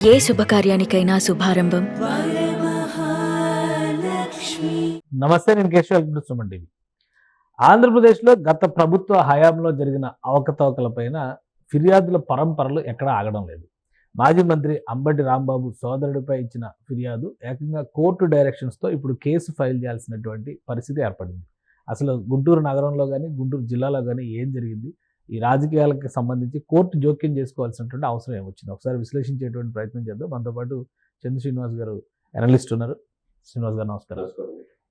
ఏ శుభకార్యానికైనా శుభారంభం. నమస్తే నేను Keshav welcome TV ఆంధ్రప్రదేశ్లో గత ప్రభుత్వ హయాంలో జరిగిన అవకతవకలపైన ఫిర్యాదుల పరంపరలు ఎక్కడా ఆగడం లేదు. మాజీ మంత్రి అంబటి రాంబాబు సోదరుడిపై ఇచ్చిన ఫిర్యాదు ఏకంగా కోర్టు డైరెక్షన్స్తో ఇప్పుడు కేసు ఫైల్ చేయాల్సినటువంటి పరిస్థితి ఏర్పడింది. అసలు గుంటూరు నగరంలో కానీ గుంటూరు జిల్లాలో కానీ ఏం జరిగింది? ఈ రాజకీయాలకు సంబంధించి కోర్టు జోక్యం చేసుకోవాల్సినటువంటి అవసరం ఏమొచ్చింది? ఒకసారి విశ్లేషించేటువంటి ప్రయత్నం చేద్దాం. మనతో పాటు చంద్ర శ్రీనివాస్ గారు అనలిస్ట్ ఉన్నారు. శ్రీనివాస్ గారు నమస్కారం.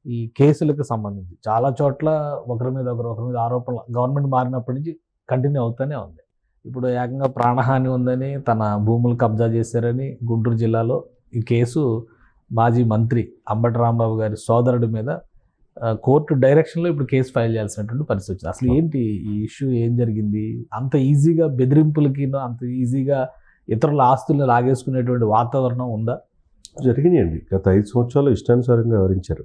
ఈ కేసులకు సంబంధించి చాలా చోట్ల ఒకరి మీద ఒకరు ఒకరి మీద ఆరోపణలు గవర్నమెంట్ మారినప్పటి నుంచి కంటిన్యూ అవుతూనే ఉంది. ఇప్పుడు ఏకంగా ప్రాణహాని ఉందని తన భూములు కబ్జా చేశారని గుంటూరు జిల్లాలో ఈ కేసు మాజీ మంత్రి అంబటి రాంబాబు గారి సోదరుడి మీద కోర్టు డైరెక్షన్లో ఇప్పుడు కేసు ఫైల్ చేయాల్సినటువంటి పరిస్థితి వచ్చింది. అసలు ఏంటి ఈ ఇష్యూ ఏం జరిగింది? అంత ఈజీగా బెదిరింపులకి అంత ఈజీగా ఇతరుల ఆస్తుల్ని లాగేసుకునేటువంటి వాతావరణం ఉందా? జరిగినాయండి. గత ఐదు సంవత్సరాలు ఇష్టానుసారంగా వివరించారు.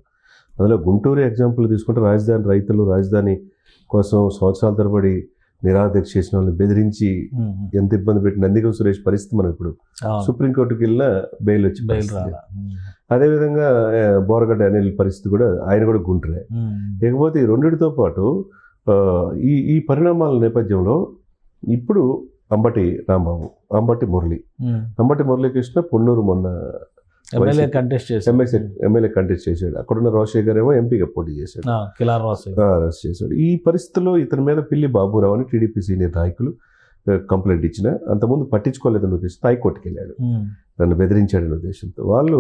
అందులో గుంటూరు ఎగ్జాంపుల్ తీసుకుంటే రాజధాని రైతులు రాజధాని కోసం సంవత్సరాల తరబడి నిరాదీక్ష చేసిన వాళ్ళని బెదిరించి ఎంత ఇబ్బంది పెట్టి నందిగం సురేష్ పరిస్థితి మనం ఇప్పుడు. సుప్రీంకోర్టుకి వెళ్ళినా బెయిల్ వచ్చి బెయిల్. అదేవిధంగా బోరగడ్డ అనిల్ పరిస్థితి కూడా ఆయన కూడా గుంటూరే. ఇకపోతే ఈ రెండిటితో పాటు ఈ ఈ పరిణామాల నేపథ్యంలో ఇప్పుడు అంబటి రాంబాబు అంబటి మురళి. అంబటి మురళీకృష్ణ పొన్నూరు మొన్న ఎమ్మెల్యే కంటెస్ట్ చేసి ఎమ్మెల్యే ఎమ్మెల్యే కంటెస్ట్ చేశాడు. అక్కడున్న రాజశేఖర్ ఏమో ఎంపీగా పోటీ చేశాడు. కిలార్ అరెస్ట్ చేశాడు ఈ పరిస్థితుల్లో ఇతని మీద పిల్లి బాబురావు అని టీడీపీ సీనియర్ నాయకులు కంప్లైంట్ ఇచ్చిన అంతకుముందు పట్టించుకోలేదన్న ఉద్దేశంతో హైకోర్టుకి వెళ్ళాడు. నన్ను బెదిరించాడన్న ఉద్దేశంతో. వాళ్ళు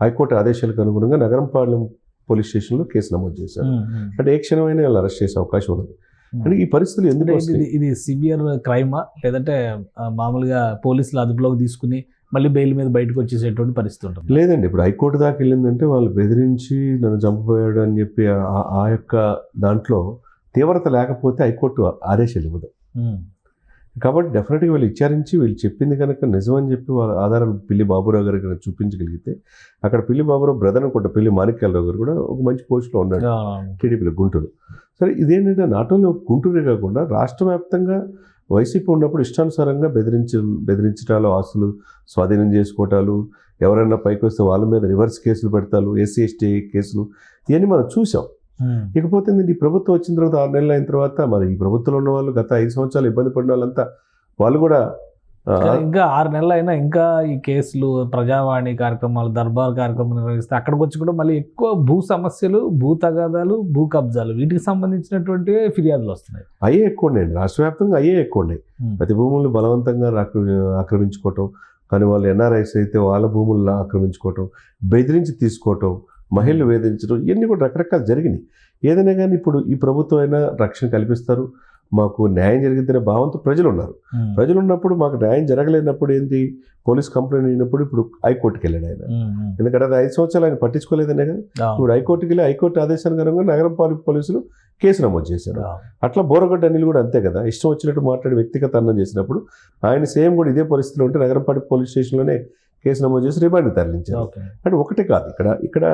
హైకోర్టు ఆదేశాలకు అనుగుణంగా నగరంపాలెం పోలీస్ స్టేషన్లో కేసు నమోదు చేశారు. అంటే ఏ క్షణమైనా వాళ్ళు అరెస్ట్ చేసే అవకాశం ఉన్నది. అంటే ఈ పరిస్థితులు ఎందుకు ఇది సివియర్ క్రైమా? లేదంటే మామూలుగా పోలీసులు అదుపులోకి తీసుకుని మళ్ళీ బెయిల్ మీద బయటకు వచ్చేసేటువంటి పరిస్థితి ఉంటుంది లేదండి ఇప్పుడు హైకోర్టు దాకా వెళ్ళిందంటే వాళ్ళు బెదిరించి నన్ను చంపబోయాడు అని చెప్పి ఆ- యొక్క దాంట్లో తీవ్రత లేకపోతే హైకోర్టు ఆదేశాలు ఇవ్వదు. కాబట్టి డెఫినెట్గా వీళ్ళు విచారించి వీళ్ళు చెప్పింది కనుక నిజం అని చెప్పి వాళ్ళ ఆధారాలు పిల్లి బాబురావు గారికి కనుక చూపించగలిగితే అక్కడ పిల్లి బాబురావు బ్రదర్ అనుకుంటా పిల్లి మాణిక్యాలరావు గారు కూడా ఒక మంచి పోస్ట్లో ఉన్నాడు. టీడీపీలో గుంటూరు సరే ఇదేంటంటే నాట్ ఓన్లీ గుంటూరే కాకుండా రాష్ట్ర వ్యాప్తంగా వైసీపీ ఉన్నప్పుడు ఇష్టానుసారంగా బెదిరించ బెదిరించటాలు ఆస్తులు స్వాధీనం చేసుకోవటాలు ఎవరైనా పైకి వస్తే వాళ్ళ మీద రివర్స్ కేసులు పెడతారు ఎస్సీ ఎస్టీ కేసులు ఇవన్నీ మనం చూసాం. ఇకపోతే ఈ ప్రభుత్వం వచ్చిన తర్వాత ఆరు నెలలు అయిన తర్వాత మరి ఈ ప్రభుత్వంలో ఉన్న వాళ్ళు గత ఐదు సంవత్సరాలు ఇబ్బంది పడిన వాళ్ళంతా వాళ్ళు కూడా ఇంకా ఆరు నెలలు అయినా ఇంకా ఈ కేసులు ప్రజావాణి కార్యక్రమాలు దర్బార్ కార్యక్రమాలు నిర్వహిస్తే అక్కడికి వచ్చి కూడా మళ్ళీ ఎక్కువ భూ సమస్యలు భూ తగాదాలు భూ కబ్జాలు వీటికి సంబంధించినటువంటి ఫిర్యాదులు వస్తున్నాయి. అయ్యే ఎక్కువ ఉన్నాయి. రాష్ట్ర వ్యాప్తంగా అయ్యే ఎక్కువ ఉన్నాయి. ప్రతి భూములను బలవంతంగా ఆక్రమి ఆక్రమించుకోవటం కానీ వాళ్ళు ఎన్ఆర్ఐస్ అయితే వాళ్ళ భూములను ఆక్రమించుకోవటం బెదిరించి తీసుకోవటం మహిళలు వేధించడం ఇవన్నీ కూడా రకరకాలు జరిగినాయి. ఏదైనా కానీ ఇప్పుడు ఈ ప్రభుత్వం అయినా రక్షణ కల్పిస్తారు. మాకు న్యాయం జరిగిద్దనే భావంతో ప్రజలు ఉన్నారు. ప్రజలు ఉన్నప్పుడు మాకు న్యాయం జరగలేనప్పుడు ఏంటి పోలీస్ కంప్లైంట్ అయినప్పుడు ఇప్పుడు హైకోర్టుకి వెళ్ళాడు ఆయన. ఎందుకంటే అది ఐదు సంవత్సరాలు ఆయన పట్టించుకోలేదనే కదా. ఇప్పుడు హైకోర్టుకి వెళ్ళి హైకోర్టు ఆదేశానుసారంగా నగరపాలక పోలీసులు కేసు నమోదు చేశారు. అట్లా బోరగడ్డ అనిల్ కూడా అంతే కదా ఇష్టం వచ్చినట్టు మాట్లాడి వ్యక్తిగత అన్నం చేసినప్పుడు ఆయన సేమ్ కూడా ఇదే పరిస్థితిలో ఉంటే నగరపాటి పోలీస్ స్టేషన్లోనే కేసు నమోదు చేసి రిమాండ్ తరలించారు. అంటే ఒకటే కాదు ఇక్కడ ఇక్కడ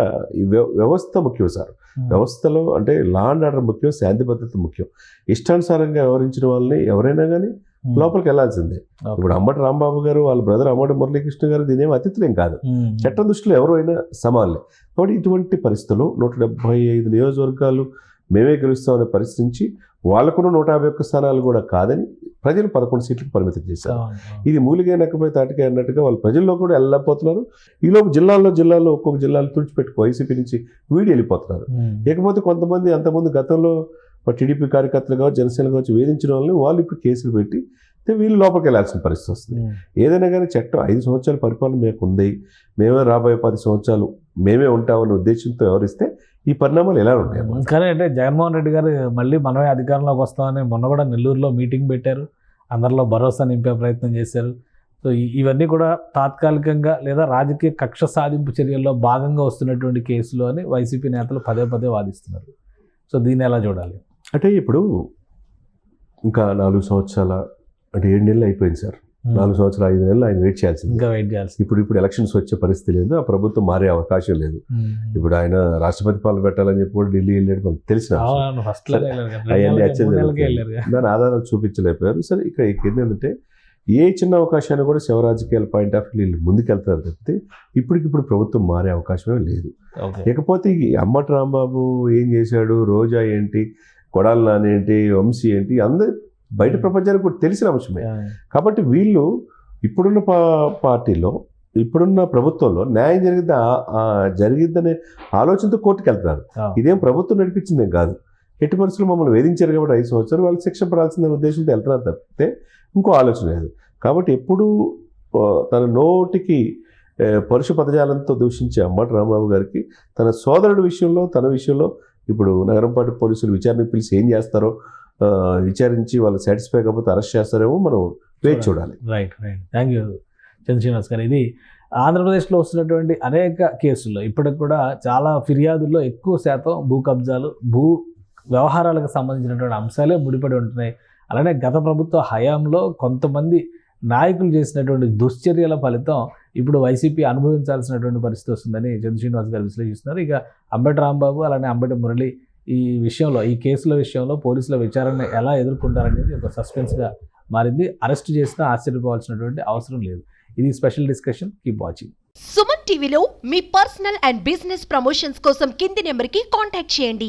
వ్యవస్థ ముఖ్యం సార్ ఉమ్. వ్యవస్థలో అంటే లా అండ్ ఆర్డర్ ముఖ్యం శాంతి భద్రత ముఖ్యం ఇష్టానుసారంగా వ్యవహరించిన వాళ్ళని ఎవరైనా కానీ ఉమ్. లోపలికి వెళ్ళాల్సిందే. ఇప్పుడు అమ్మటి రాంబాబు గారు వాళ్ళ బ్రదర్ అమ్మటి మురళీకృష్ణ గారు దీనేం అతిథులేం కాదు ఉమ్. చట్టం దృష్టిలో ఎవరు అయినా సమానలే కాబట్టి ఇటువంటి పరిస్థితుల్లో నూట డెబ్బై ఐదు నియోజకవర్గాలు మేమే గెలుస్తామనే పరిస్థితి నుంచి వాళ్ళకున్న నూట యాభై ఒక్క స్థానాలు కూడా కాదని ప్రజలు పదకొండు సీట్లకు పరిమితం చేశారు. ఇది మూలిగే నక్కపై తాటికే అన్నట్టుగా వాళ్ళు ప్రజల్లో కూడా వెళ్ళకపోతున్నారు ఈలోపు జిల్లాల్లో జిల్లాల్లో ఒక్కొక్క జిల్లాలు తుడిచిపెట్టుకు వైసీపీ నుంచి వీడి వెళ్ళిపోతున్నారు. ఇకపోతే కొంతమంది అంతకుముందు గతంలో టీడీపీ కార్యకర్తలు కావచ్చు జనసేన కావచ్చు వేధించిన వాళ్ళని వాళ్ళు ఇప్పుడు కేసులు పెట్టి వీళ్ళు లోపలికి వెళ్ళాల్సిన పరిస్థితి వస్తుంది. ఏదైనా కానీ చట్టం ఐదు సంవత్సరాల పరిపాలన మీకు ఉంది మేమే రాబోయే పది సంవత్సరాలు మేమే ఉంటామనే ఉద్దేశంతో ఎవరిస్తే ఈ పరిణామాలు ఎలా ఉంటాయి. కానీ అంటే జగన్మోహన్ రెడ్డి గారు మళ్ళీ మనమే అధికారంలోకి వస్తామని మొన్న కూడా నెల్లూరులో మీటింగ్ పెట్టారు. అందరిలో భరోసా నింపే ప్రయత్నం చేశారు. సో ఇవన్నీ కూడా తాత్కాలికంగా లేదా రాజకీయ కక్ష సాధింపు చర్యల్లో భాగంగా వస్తున్నటువంటి కేసులు అని వైసీపీ నేతలు పదే పదే వాదిస్తున్నారు. సో దీన్ని ఎలా చూడాలి? అంటే ఇప్పుడు ఇంకా నాలుగు సంవత్సరాల అంటే ఏడు నెలలు అయిపోయింది సార్. నాలుగు సంవత్సరాలు ఐదు నెలలు ఆయన వెయిట్ చేయాల్సింది. ఇంకా వెయిట్ చేయాల్సి ఇప్పుడు ఇప్పుడు ఎలక్షన్స్ వచ్చే పరిస్థితి లేదు ఆ ప్రభుత్వం మారే అవకాశం లేదు. ఇప్పుడు ఆయన రాష్ట్రపతి పాలన పెట్టాలని చెప్పి కూడా ఢిల్లీ వెళ్ళాడు మనకు తెలిసిన అవన్నీ అచ్చే. దాని ఆధారాలు చూపించలేకపోయారు. సరే ఇక్కడ ఏంటంటే ఏ చిన్న అవకాశాన్ని కూడా శివ రాజకీయాల పాయింట్ ఆఫ్ వ్యూ వీళ్ళు ముందుకెళ్తారు తప్పితే ఇప్పటికిప్పుడు ప్రభుత్వం మారే అవకాశమే లేదు. ఇకపోతే అమ్మటి రాంబాబు ఏం చేశాడు? రోజా ఏంటి? కొడాలి నాని ఏంటి? వంశీ ఏంటి? అందరి బయట ప్రపంచానికి కూడా తెలిసిన అంశమే కాబట్టి వీళ్ళు ఇప్పుడున్న పార్టీలో ఇప్పుడున్న ప్రభుత్వంలో న్యాయం జరిగిద్దా ఆ జరిగిద్దనే ఆలోచనతో కోర్టుకు వెళ్తున్నారు ఇదేం ప్రభుత్వం నడిపించిందేం కాదు. ఎట్టి పరిస్థితులు మమ్మల్ని వేధించారు కాబట్టి ఐదు సంవత్సరాలు వాళ్ళు శిక్ష పడాల్సిన ఉద్దేశంతో వెళ్తున్నారు తప్పితే ఇంకో ఆలోచన లేదు. కాబట్టి ఎప్పుడూ తన నోటికి పరుష పదజాలంతో దూషించే అమ్మటి రాంబాబు గారికి తన సోదరుడి విషయంలో తన విషయంలో ఇప్పుడు నగరంపాటి పోలీసులు విచారణకు పిలిచి ఏం చేస్తారో విచారించి వాళ్ళు సాటిస్ఫై కాకపోతే అరెస్ట్ చేస్తారేమో మనం వేచి చూడాలి. Right right thank you Chandra Srinivas garu. ఇది ఆంధ్రప్రదేశ్లో వస్తున్నటువంటి అనేక కేసుల్లో ఇప్పటికి కూడా చాలా ఫిర్యాదుల్లో ఎక్కువ శాతం భూ కబ్జాలు భూ వ్యవహారాలకు సంబంధించినటువంటి అంశాలే ముడిపడి ఉంటున్నాయి. అలానే గత ప్రభుత్వ హయాంలో కొంతమంది నాయకులు చేసినటువంటి దుశ్చర్యల ఫలితం ఇప్పుడు వైసీపీ అనుభవించాల్సినటువంటి పరిస్థితి వస్తుందని చంద్ర శ్రీనివాస్ గారు విశ్లేషిస్తున్నారు. ఇక అంబటి రాంబాబు అలానే అంబటి మురళి ఈ విషయంలో ఈ కేసుల విషయంలో పోలీసుల విచారణ ఎలా ఎదుర్కొంటారనేది ఒక సస్పెన్స్గా మారింది. అరెస్ట్ చేసినా ఆశ్చర్యపోవాల్సినటువంటి అవసరం లేదు. ఇది special discussion. Keep watching. Suman టీవీలో మీ పర్సనల్ అండ్ బిజినెస్ ప్రమోషన్స్ కోసం కింది నెంబర్కి కాంటాక్ట్ చేయండి.